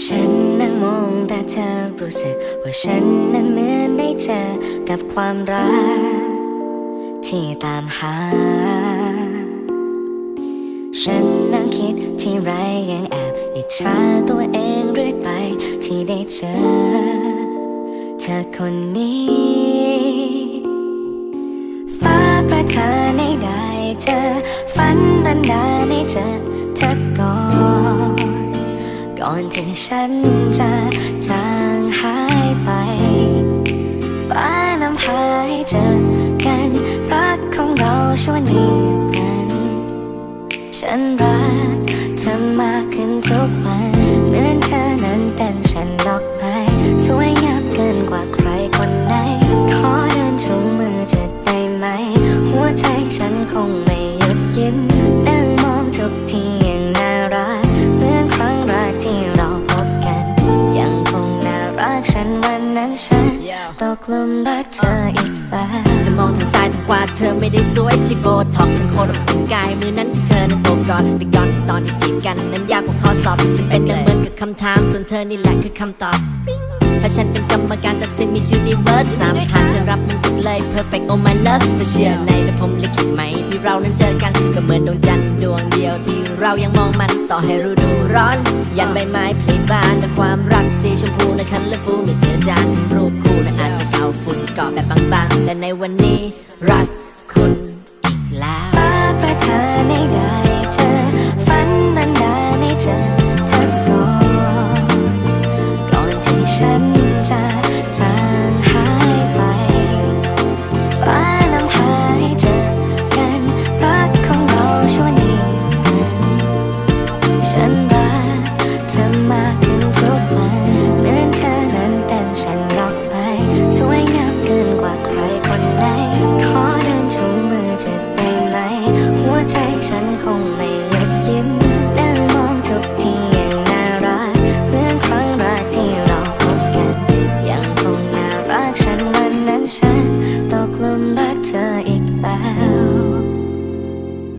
ฉันนั่งมองแต่เธอรู้สึกว่าฉันนั้นเหมือนได้เจอกับความรัก ที่ตามหา ฉันนั่งคิดที่ไรยังแอบอิจฉาตัวเองเรื่อยไปที่ได้เจอ เธอคนนี้ ฟ้าประทานให้ได้เจอ ฝันบันดาลให้เจอเธอก่อน ก่อนที่ฉันจะจางหายไป ฟ้านำพาให้เจอกัน รักของเราช่วนี้มัน ฉันรักเธอมากขึ้นทุกวันเหมือนเธอนั้นเป็นฉันดอกไม้สวยงามเกินกว่าใครคนไหน ขอเดินชูมือจะได้ไหม หัวใจฉันคงไม่ ฉันวันนั้นฉันตกหลุมรักเธออีกแล้วจะมองทางซ้ายทางขวาเธอไม่ได้สวยที่โบท็อกซ์ฉันโคตรอบอุ่นกายมือนั้นที่เธอนั้นโอบกอดนึกย้อนตอนที่จีบกันนั้นยากกว่าข้อสอบฉันเป็นดังเหมือนกับคำถามส่วนเธอนี่แหละคือคำตอบ ถ้าฉันเป็นกรรมการตัดสินมียูนิเวิร์สสามผ่านฉันรับมันทุกเลย perfect oh my love เธอเชื่อในแต่ผมลิขิตไหม ที่เรานั้นเจอกันก็เหมือนดวงจันทร์ดวงเดียวที่เรายังมองมันต่อให้รู้ดูร้อน ยันใบไม้พลิบานแต่ความรักสีชมพูนะคันและฟูไม่เจอจานถึงรูปคู่นะอาจจะเกาฝุ่นเกาะแบบบางๆแต่ในวันนี้รักคุณอีกแล้วฟ้าประทานในใด ฉันตกลุมรักเธอ